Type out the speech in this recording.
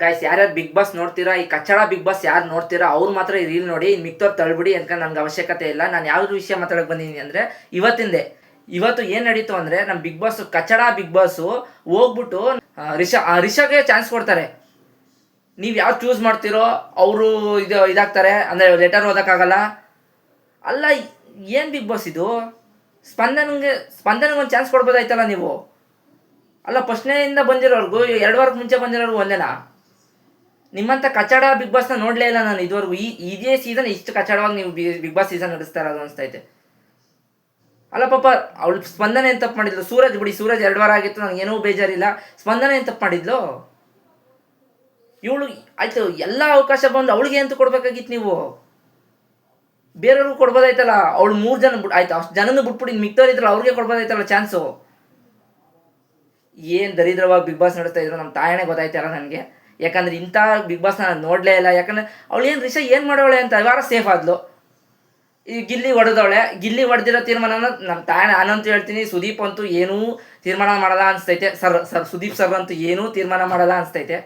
Guys ಯಾರ್ಯಾರು big boss ನೋಡ್ತೀರಾ, ಈ ಕಚ್ಚಡ ಬಿಗ್ ಬಾಸ್ ಯಾರು ನೋಡ್ತೀರಾ, ಅವ್ರು ಮಾತ್ರ ಈ ರೀಲ್ ನೋಡಿ ಇನ್ನು ಮಿಕ್ತವ್ರು ತಳ್ಬಿಡಿ ಅಂತ ನನಗೆ ಅವಶ್ಯಕತೆ ಇಲ್ಲ. ನಾನು ಯಾವ ವಿಷಯ ಮಾತಾಡಕ್ಕೆ ಬಂದಿದ್ದೀನಿ ಅಂದರೆ, ಇವತ್ತಿಂದೆ. ಇವತ್ತು ಏನು ನಡೀತು ಅಂದರೆ ನಮ್ಮ ಬಿಗ್ ಬಾಸ್ ಕಚ್ಚಡ ಬಿಗ್ ಬಾಸು ಹೋಗ್ಬಿಟ್ಟು ರಿಷಾ ರಿಷಾಗೆ ಚಾನ್ಸ್ ಕೊಡ್ತಾರೆ. ನೀವು ಯಾರು ಚೂಸ್ ಮಾಡ್ತೀರೋ, ಅವರು ಇದು, ಇದಾಗ್ತಾರೆ, ಅಂದರೆ ಲೆಟರ್ ಓದೋಕ್ಕಾಗಲ್ಲ. ಅಲ್ಲ, ಏನು ಬಿಗ್ ಬಾಸ್ ಇದು? ಸ್ಪಂದನಂಗೆ, ಸ್ಪಂದನಗೆ ಒಂದು ಚಾನ್ಸ್ ಕೊಡ್ಬೋದಾಯ್ತಲ್ಲ ನೀವು? ಅಲ್ಲ ಫಸ್ಟ್ನೇಯಿಂದ ಬಂದಿರೋರ್ಗು, ಎರಡು ವಾರಕ್ಕೆ ಮುಂಚೆ ಬಂದಿರೋರ್ಗು ಒಂದೇನಾ? ನಿಮ್ಮಂಥ ಕಚಡ ಬಿಗ್ ಬಾಸ್ನ ನೋಡಲೇ ಇಲ್ಲ ನಾನು ಇದುವರೆಗೂ. ಈ, ಇದೇ ಸೀಸನ್ ಇಷ್ಟು ಕಚಡವಾಗಿ ನೀವು ಬಿಗ್ ಬಾಸ್ ಸೀಸನ್ ನಡೆಸ್ತಾ ಇರೋದು ಅನಿಸ್ತೈತೆ. ಅಲ್ಲ ಪಾಪ, ಅವಳು ಸ್ಪಂದನೆ ಏನು ತಪ್ಪು ಮಾಡಿದ್ಲು? ಸೂರಜ್ ಬಿಡಿ, ಸೂರಜ್ ಎರಡು ವಾರ ಆಗಿತ್ತು, ನನಗೆ ಏನೂ ಬೇಜಾರಿಲ್ಲ. ಸ್ಪಂದನೆ ಏನು ತಪ್ಪು ಮಾಡಿದ್ಲು? ಇವಳು, ಆಯ್ತು, ಎಲ್ಲ ಅವಕಾಶ ಬಂದು ಅವಳಿಗೆ ಅಂತ ಕೊಡ್ಬೇಕಾಗಿತ್ತು ನೀವು? ಬೇರೆಯವ್ರಿಗೂ ಕೊಡ್ಬೋದಾಯ್ತಲ್ಲ? ಅವಳು ಮೂರು ಜನ ಬಿಟ್ಟು ಆಯ್ತು, ಅಷ್ಟು ಜನನು ಬಿಟ್ಬಿಡಿ ಮಿಕ್ತವ್ರು ಇದ್ರಲ್ಲ ಅವ್ರಿಗೆ ಕೊಡ್ಬೋದಾಯ್ತಲ್ಲ ಚಾನ್ಸು ಏನು ದರಿದ್ರವಾಗಿ ಬಿಗ್ ಬಾಸ್ ನಡೆಸ್ತಾ ಇದ್ರು ನಮ್ಮ ತಾಯಣೆ ಗೊತ್ತಾಯ್ತಲ್ಲ ನನಗೆ? ಯಾಕಂದ್ರೆ ಇಂಥ ಬಿಗ್ ಬಾಸ್ ನಾನು ನೋಡಲೇ ಇಲ್ಲ. ಯಾಕಂದ್ರೆ ಅವಳು ಏನು ರಿಷಾ ಏನು ಮಾಡೋಳೆ ಅಂತ ವಾರ ಸೇಫ್ ಆದ್ಲು. ಈ ಗಿಲ್ಲಿ ಹೊಡೆದವಳೆ. ಗಿಲ್ಲಿ ಹೊಡೆದಿರೋ ತೀರ್ಮಾನನ ನಮ್ಮ ತಾಯಿ ನಾನಂತೂ ಹೇಳ್ತೀನಿ, ಸುದೀಪ್ ಅಂತೂ ಏನೂ ತೀರ್ಮಾನ ಮಾಡಲ್ಲ ಅನಿಸ್ತೈತೆ. ಸರ್ ಸರ್, ಸುದೀಪ್ ಸರ್ ಅಂತೂ ಏನೂ ತೀರ್ಮಾನ ಮಾಡಲ್ಲ ಅನಿಸ್ತೈತೆ.